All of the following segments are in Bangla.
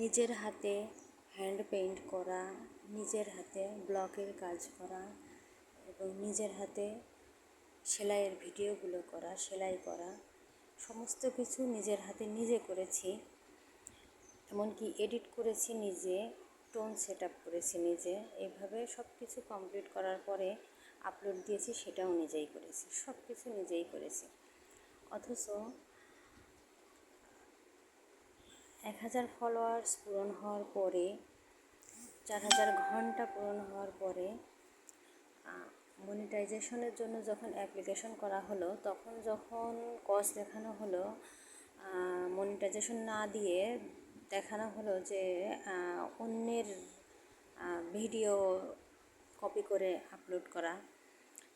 নিজের হাতে হ্যান্ড পেইন্ট করা, নিজের হাতে ব্লকের কাজ করা এবং নিজের হাতে সেলাইয়ের ভিডিওগুলো করা, সেলাই করা, সমস্ত কিছু নিজের হাতে নিজে করেছি। এমনকি এডিট করেছি নিজে টোন সেট আপ করেছি নিজে। এইভাবে সব কিছু কমপ্লিট করার পরে আপলোড দিয়েছি, সেটাও নিজেই করেছি সব কিছু নিজেই করেছি। অথচ এক হাজার ফলোয়ার্স পূরণ হওয়ার পরে, চার হাজার ঘণ্টা পূরণ হওয়ার পরে মনিটাইজেশনের জন্য যখন অ্যাপ্লিকেশন করা হলো, তখন যখন কজ দেখানো হলো মনিটাইজেশন না দিয়ে দেখানো হলো যে অন্যের ভিডিও কপি করে আপলোড করা,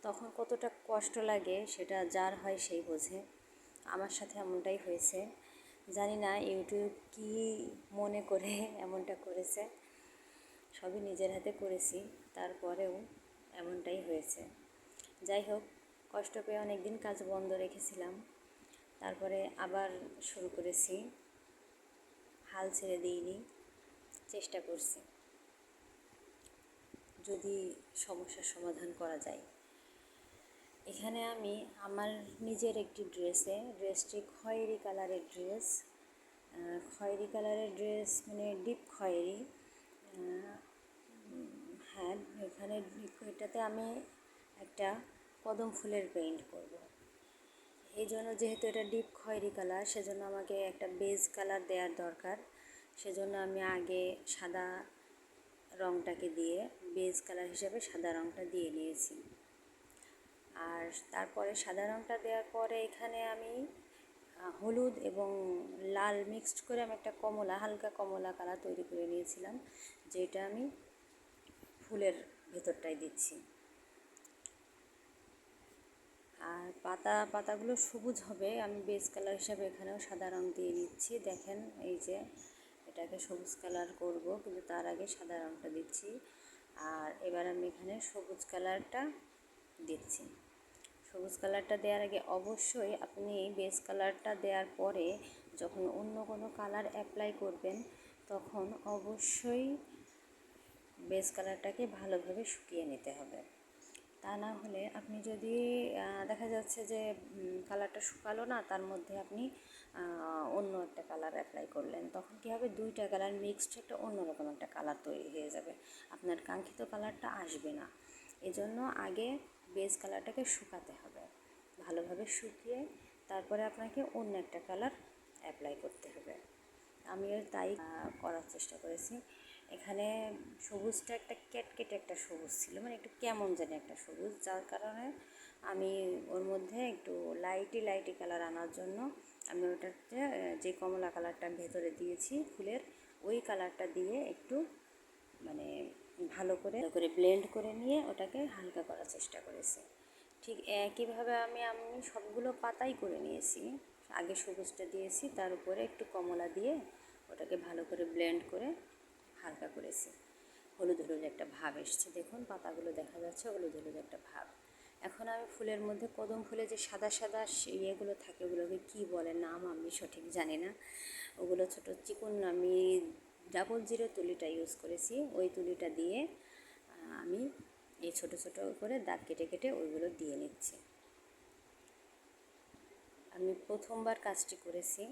তখন কতটা কষ্ট লাগে সেটা যার হয় সেই বোঝে। আমার সাথে এমনটাই হয়েছে। জানি না, ইউটিউব কি মনে করে এমনটা করেছে। সবই নিজের হাতে করেছি, তারপরেও এমনটাই হয়েছে। যাই হোক, কষ্ট পেয়ে অনেক দিন কাজ বন্ধ রেখেছিলাম। তারপরে আবার শুরু করেছি। হাল ছেড়ে দিইনি, চেষ্টা করছি। যদি সমস্যার সমাধান করা যায়। এখানে আমি আমার নিজের একটি ড্রেসে, ড্রেসটি খয়েরি কালারের ড্রেস। খয়েরি কালারের ড্রেস মানে ডিপ খয়েরি। হ্যাঁ এখানে এটাতে আমি একটা কদম ফুলের পেইন্ট করব। এই জন্য যেহেতু এটা ডিপ খয়েরি কালার, সেজন্য আমাকে একটা বেজ কালার দেওয়ার দরকার। সেজন্য আমি আগে সাদা রঙটাকে দিয়ে, বেজ কালার হিসাবে সাদা রঙটা দিয়ে নিয়েছি। আর তারপরে সাদা রঙটা দেওয়ার পরে এখানে আমি হলুদ এবং লাল মিক্সড করে আমি একটা কমলা, হালকা কমলা কালার তৈরি করে নিয়েছিলাম, যেটা আমি ফুলের ভেতরটাই দিচ্ছি। আর পাতা, পাতাগুলো সবুজ হবে, আমি বেস কালার হিসাবে এখানেও সাদা রঙ দিয়ে নিচ্ছি। দেখেন এই যে এটাকে সবুজ কালার করব, কিন্তু তার আগে সাদা রঙটা দিচ্ছি। আর এবার আমি এখানে সবুজ কালারটা দিচ্ছি। সবুজ কালারটা দেওয়ার আগে অবশ্যই আপনি বেস কালারটা দেওয়ার পরে যখন অন্য কোনো কালার অ্যাপ্লাই করবেন, তখন অবশ্যই বেস কালারটাকে ভালোভাবে শুকিয়ে নিতে হবে। তা না হলে আপনি যদি দেখা যাচ্ছে যে কালারটা শুকালো না, তার মধ্যে আপনি অন্য একটা কালার অ্যাপ্লাই করলেন, তখন কী হবে? দুইটা কালার মিক্সড একটা অন্যরকম একটা কালার তৈরি হয়ে যাবে। আপনার কাঙ্ক্ষিত কালারটা আসবে না। এজন্য আগে বেস কালারটাকে শুকাতে হবে। ভালোভাবে শুকিয়ে তারপরে আপনাকে অন্য একটা কালার অ্যাপ্লাই করতে হবে। আমিও তাই করার চেষ্টা করেছি। এখানে সবুজটা একটা কেটকেটে একটা সবুজ ছিল মানে একটু কেমন জানি একটা সবুজ, যার কারণে আমি ওর মধ্যে একটু লাইটি লাইটি কালার আনার জন্য আমি ওটাতে যে কমলা কালারটা ভেতরে দিয়েছি ফুলের, ওই কালারটা দিয়ে একটু মানে ভালো করে করে ব্লেন্ড করে নিয়ে ওটাকে হালকা করার চেষ্টা করেছি। ঠিক একইভাবে আমি আমি সবগুলো পাতাই করে নিয়েছি। আগে সবুজটা দিয়েছি, তার উপরে একটু কমলা দিয়ে ওটাকে ভালো করে ব্লেন্ড করে হালকা করেছি। হলুদ হলুদ একটা ভাব এসছে, দেখুন পাতাগুলো দেখা যাচ্ছে হলুদ হলুদ একটা ভাব। এখন আমি ফুলের মধ্যে কদম ফুলে যে সাদা সাদা ইয়েগুলো থাকে, ওগুলোকে কী বলে নাম আমি সঠিক জানি না। ওগুলো ছোটো চিকন আমি ডাবল জিরো তুলিটা ইউজ করেছি। ওই তুলিটা দিয়ে আমি এই ছোট ছোট করে দাগ কেটে কেটে ওইগুলো দিয়ে নিচ্ছি। আমি প্রথমবার কাজটি করেছি।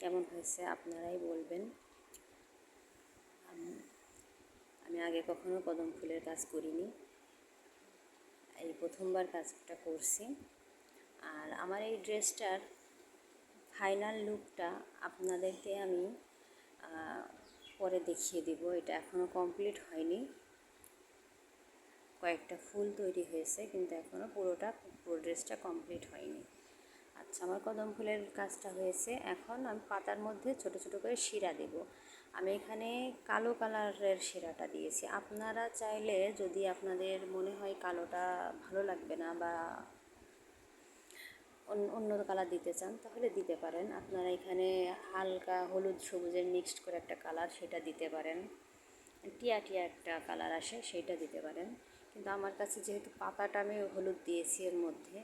কেমন হয়েছে আপনারাই বলবেন। আমি আগে কখনো কদম ফুলের কাজ করিনি। এই প্রথমবার কাজটা করছি। আর আমার এই ড্রেসটার ফাইনাল লুকটা আপনাদেরকে আমি পরে দেখিয়ে দিব, এটা এখনও কমপ্লিট হয়নি। কয়েকটা ফুল তৈরি হয়েছে, কিন্তু এখনও পুরোটা, পুরো ড্রেসটা কমপ্লিট হয়নি। আচ্ছা আমার কদম ফুলের কাজটা হয়েছে। এখন আমি পাতার মধ্যে ছোট ছোট করে শিরা দেব। আমি এখানে কালো কালারের শিরাটা দিয়েছি। আপনারা চাইলে যদি আপনাদের মনে হয় কালোটা ভালো লাগবে না বা অন্য কালার দিতে চান, তাহলে দিতে পারেন। আপনারা এখানে হালকা হলুদ সবুজের মিক্সড করে একটা কালার সেটা দিতে পারেন। টিয়া টিয়া একটা কালার আসে সেইটা দিতে পারেন। কিন্তু আমার কাছে যেহেতু পাতাটা আমি হলুদ দিয়েছি এর মধ্যে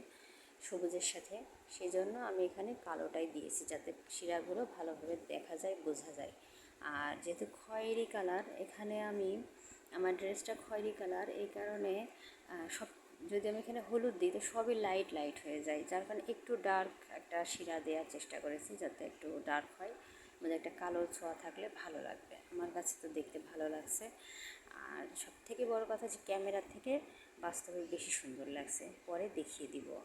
সবুজের সাথে সেই জন্য আমি এখানে কালোটাই দিয়েছি যাতে শিরাগুলো ভালোভাবে দেখা যায়, বোঝা যায়। আর যেহেতু খয়েরি কালার এখানে আমি, আমার ড্রেসটা খয়েরি কালার এই কারণে সব যদি আমি এখানে হলুদ দিই, তো সবই লাইট লাইট হয়ে যায়। যার কারণে একটু ডার্ক একটা শিরা দেওয়ার চেষ্টা করেছি যাতে একটু ডার্ক হয়। মানে একটা কালো ছোঁয়া থাকলে ভালো লাগবে। আমার কাছে তো দেখতে ভালো লাগছে। আর সব থেকে বড় কথা যে, ক্যামেরার থেকে বাস্তবে বেশি সুন্দর লাগছে। পরে দেখিয়ে দিব।